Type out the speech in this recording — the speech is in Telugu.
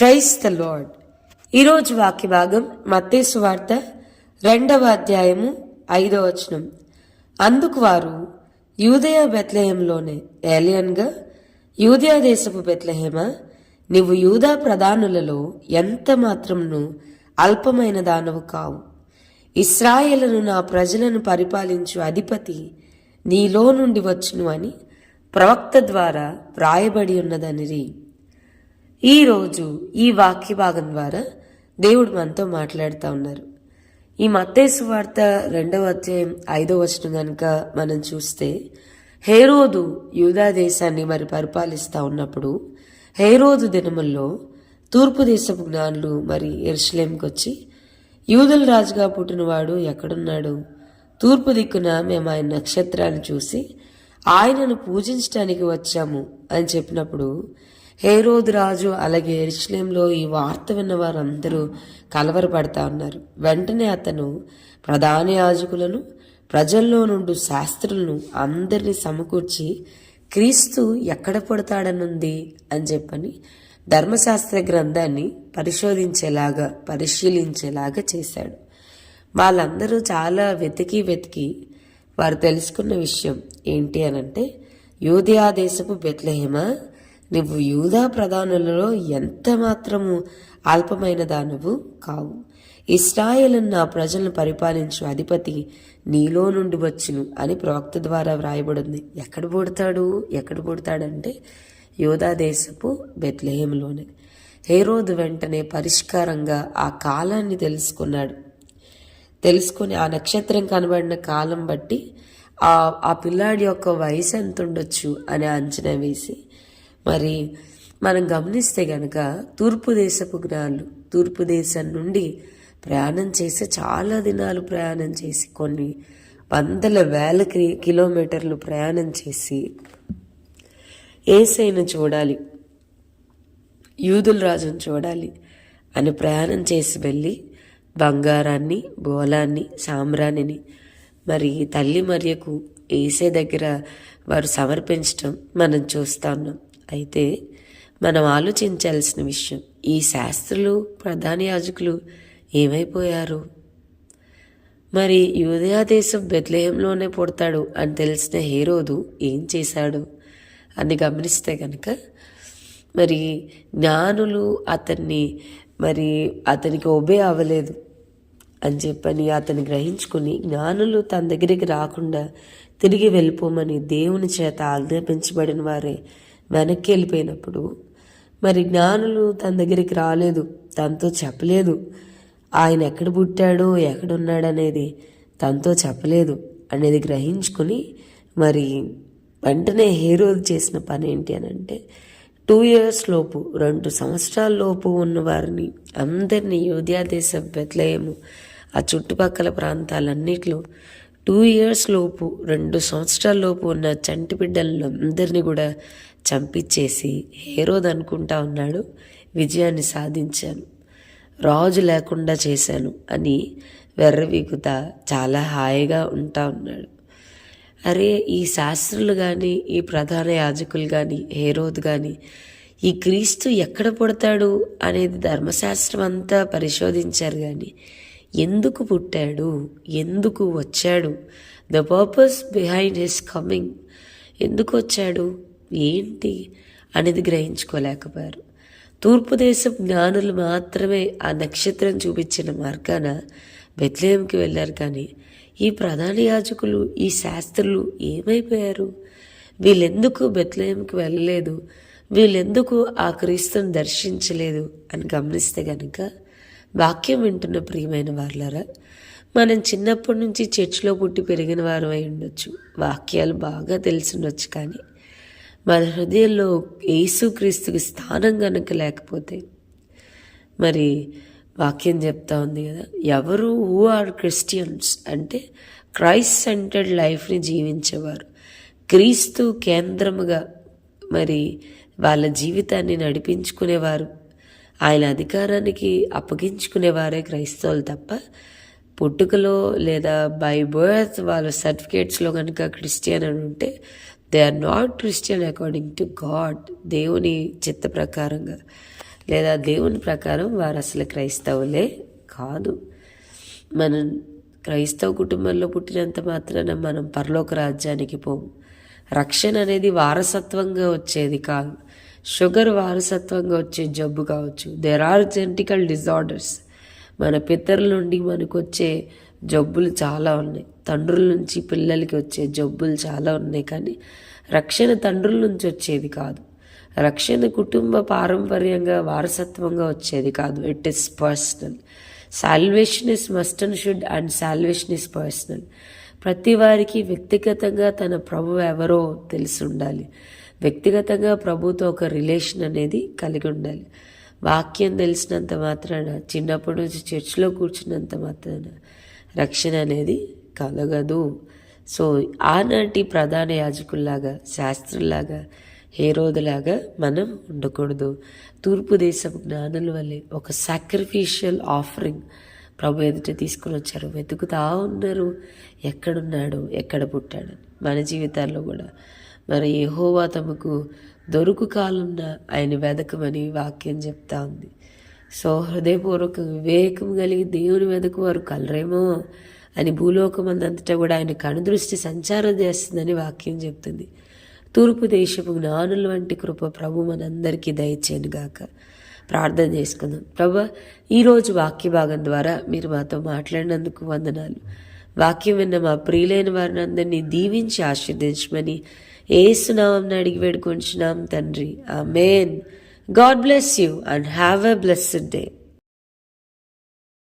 ప్రైస్ ద లార్డ్ ఈరోజు వాక్య భాగం మత్తేసు వార్త రెండవ అధ్యాయము ఐదవ వచనం. అందుకు వారు యూదయ బెత్లహేంలోనే ఏలియన్గా యూదయా దేశపు బెత్లహేమ నీవు యూదా ప్రధానులలో ఎంత మాత్రమును అల్పమైన దానవు కావు. ఇస్రాయేలను నా ప్రజలను పరిపాలించు అధిపతి నీలో నుండి వచ్చును అని ప్రవక్త ద్వారా వ్రాయబడి ఉన్నదనిరి. ఈరోజు ఈ వాక్య భాగం ద్వారా దేవుడు మనతో మాట్లాడుతూ ఉన్నారు. ఈ మత్తేసు వార్త రెండవ అధ్యాయం ఐదవ వచనం కనుక మనం చూస్తే హేరోదు యూదా దేశాన్ని మరి పరిపాలిస్తూ ఉన్నప్పుడు హేరోదు దినముల్లో తూర్పు దేశపు జ్ఞానులు మరి ఎరుసలేంకి వచ్చి యూదుల రాజుగా పుట్టినవాడు ఎక్కడున్నాడు? తూర్పు దిక్కున మేము ఆయన నక్షత్రాన్ని చూసి ఆయనను పూజించడానికి వచ్చాము అని చెప్పినప్పుడు హేరోదు రాజు అలాగే ఎరుషలేంలో ఈ వార్త విన్న వారందరూ కలవరపడతా ఉన్నారు. వెంటనే అతను ప్రధాన యాజకులను ప్రజల్లో నుండి శాస్త్రులను అందరినీ సమకూర్చి క్రీస్తు ఎక్కడ పుడతాడనుంది? అని చెప్పని ధర్మశాస్త్ర గ్రంథాన్ని పరిశోధించేలాగా పరిశీలించేలాగా చేశాడు. వాళ్ళందరూ చాలా వెతికి వెతికి వారు తెలుసుకున్న విషయం ఏంటి అనంటే యూదియా దేశపు బెత్లహేమ? నువ్వు యూదా ప్రధానులలో ఎంత మాత్రము అల్పమైన దానవు కావు. ఇస్రాయేల్ నా ప్రజలను పరిపాలించు అధిపతి నీలో నుండి వచ్చును అని ప్రవక్త ద్వారా వ్రాయబడింది. ఎక్కడ పుడతాడు? ఎక్కడ పుడతాడంటే యోధా దేశపు బెత్లెహేంలోనే హేరోదు వెంటనే పరిష్కారంగా ఆ కాలాన్ని తెలుసుకున్నాడు. తెలుసుకొని ఆ నక్షత్రం కనబడిన కాలం బట్టి ఆ ఆ పిల్లాడి యొక్క వయసు ఎంత ఉండొచ్చు అని అంచనా వేసి మరి మనం గమనిస్తే గనక తూర్పు దేశపు జ్ఞానులు తూర్పు దేశం నుండి ప్రయాణం చేసి చాలా దినాలు ప్రయాణం చేసి కొన్ని వందల వేల కి- కిలోమీటర్లు ప్రయాణం చేసి ఏసైను చూడాలి యూదుల రాజును చూడాలి అని ప్రయాణం చేసి వెళ్ళి బంగారాన్ని బోలాన్ని సామ్రాణిని మరి తల్లి మరియకు ఏసే దగ్గర వారు సమర్పించటం మనం చూస్తున్నాం. అయితే మనం ఆలోచించాల్సిన విషయం ఈ శాస్త్రులు ప్రధాన యాజకులు ఏమైపోయారు? మరి యూదయా దేశం బెత్లెహంలోనే పుడతాడు అని తెలిసిన హేరోదు ఏం చేశాడు? అని గమనిస్తే కనుక మరి జ్ఞానులు అతన్ని మరి అతనికి ఒబే అవ్వలేదు అని చెప్పని అతన్ని గ్రహించుకుని జ్ఞానులు తన దగ్గరికి రాకుండా తిరిగి వెళ్ళిపోమని దేవుని చేత ఆజ్ఞాపించబడిన వారే వెనక్కి వెళ్ళిపోయినప్పుడు మరి జ్ఞానులు తన దగ్గరికి రాలేదు తనతో చెప్పలేదు. ఆయన ఎక్కడ పుట్టాడో ఎక్కడున్నాడనేది తనతో చెప్పలేదు అనేది గ్రహించుకుని మరి వెంటనే హీరో చేసిన పని ఏంటి అని అంటే టూ ఇయర్స్ లోపు రెండు సంవత్సరాల లోపు ఉన్న వారిని అందరినీ యోధ్యాదేశ బెత్లయము ఆ చుట్టుపక్కల ప్రాంతాలన్నిట్లో టూ ఇయర్స్ లోపు రెండు సంవత్సరాల లోపు ఉన్న చంటి బిడ్డలను అందరినీ కూడా చంపించేసి హేరోద్ అనుకుంటా ఉన్నాడు విజయాన్ని సాధించాను. రాజు లేకుండా చేశాను అని వెర్రవీగుతా చాలా హాయిగా ఉంటా ఉన్నాడు. అరే ఈ శాస్త్రులు కానీ ఈ ప్రధాన యాజకులు కానీ హేరోద్ కానీ ఈ క్రీస్తు ఎక్కడ పుడతాడు అనేది ధర్మశాస్త్రం అంతా పరిశోధించారు కానీ ఎందుకు పుట్టాడు? ఎందుకు వచ్చాడు? The purpose behind his coming ఎందుకు వచ్చాడు? ఏంటి? అనేది గ్రహించుకోలేకపోయారు. తూర్పు దేశం జ్ఞానులు మాత్రమే ఆ నక్షత్రం చూపించిన మార్గాన బెత్లేయంకి వెళ్ళారు కానీ ఈ ప్రధాన యాజకులు ఈ శాస్త్రులు ఏమైపోయారు? వీళ్ళెందుకు బెత్లేయంకి వెళ్ళలేదు? వీళ్ళెందుకు ఆ క్రీస్తుని దర్శించలేదు అని గమనిస్తే కనుక వాక్యం వింటున్న ప్రియమైన వారులరా మనం చిన్నప్పటి నుంచి చర్చిలో పుట్టి పెరిగిన వారు అయి ఉండొచ్చు. వాక్యాలు బాగా తెలిసిండొచ్చు కానీ మన హృదయంలో యేసుక్రీస్తుకి స్థానం కనుక లేకపోతే మరి వాక్యం చెప్తా ఉంది కదా ఎవరు హూ ఆర్ క్రిస్టియన్స్ అంటే క్రైస్ట్ సెంటర్డ్ లైఫ్ని జీవించేవారు. క్రీస్తు కేంద్రముగా మరి వాళ్ళ జీవితాన్ని నడిపించుకునేవారు. ఆయన అధికారానికి అప్పగించుకునేవారే క్రైస్తవులు తప్ప పుట్టుకలో లేదా బై బర్త్ వాళ్ళ సర్టిఫికేట్స్లో కనుక క్రిస్టియన్ అని ఉంటే they are not Christian according to God దేవుని చిత్త ప్రకారంగా. లేదా దేవుని ప్రకారం వారు అసలు క్రైస్తవులే కాదు. మనం క్రైస్తవ కుటుంబంలో పుట్టినంత మాత్రాన మనం పరలోక రాజ్యానికి పోము రక్షణ అనేది వారసత్వంగా వచ్చేది కాదు. షుగర్ వారసత్వంగా వచ్చే జబ్బు కావచ్చు. దెర్ ఆర్ జెంటికల్ డిజార్డర్స్ మన పితరుల నుండి మనకు వచ్చే జబ్బులు చాలా ఉన్నాయి. తండ్రుల నుంచి పిల్లలకి వచ్చే జబ్బులు చాలా ఉన్నాయి కానీ రక్షణ తండ్రుల నుంచి వచ్చేది కాదు. రక్షణ కుటుంబ పారంపర్యంగా వారసత్వంగా వచ్చేది కాదు. It is personal salvation is must and should and salvation is personal ప్రతి వారికి వ్యక్తిగతంగా తన ప్రభు ఎవరో తెలిసి ఉండాలి. వ్యక్తిగతంగా ప్రభుతో ఒక రిలేషన్ అనేది కలిగి ఉండాలి. వాక్యం తెలిసినంత మాత్రాన చిన్నప్పటి నుంచి చర్చిలో కూర్చున్నంత మాత్రాన రక్షణ అనేది కలగదు. సో ఆనాటి ప్రధాన యాజకుల్లాగా శాస్త్రుల్లాగా హేరోదులాగా మనం ఉండకూడదు. తూర్పు దేశపు జ్ఞానుల వల్లే ఒక సాక్రిఫిషియల్ ఆఫరింగ్ ప్రభు ఎదుట తీసుకుని వచ్చారు. వెతుకుతా ఉన్నారు. ఎక్కడున్నాడు? ఎక్కడ పుట్టాడు మన జీవితాల్లో కూడా మరి యెహోవా తమకు దొరుకు కాలంన ఆయన వెదకమని వాక్యం చెప్తా ఉంది సో హృదయపూర్వక వివేకం కలిగి దేవుని వెదకు వారు కలరేమో అని భూలోకమందంతటా కూడా ఆయన కనుదృష్టి సంచారం చేస్తుందని వాక్యం చెప్తుంది. తూర్పు దేశపు జ్ఞానుల వంటి కృప ప్రభు మనందరికీ దయచేయను గాక. ప్రార్థన చేసుకుందాం. ప్రభా ఈరోజు వాక్య భాగం ద్వారా మీరు మాతో మాట్లాడినందుకు వందనాలు. వాక్యం విన్న మా ప్రియులైన వారిని అందరినీ దీవించి ఆశీర్దించమని ఏసునామం అడిగి వేడుకుంటున్నాం తండ్రి. Amen God bless you and have a blessed day.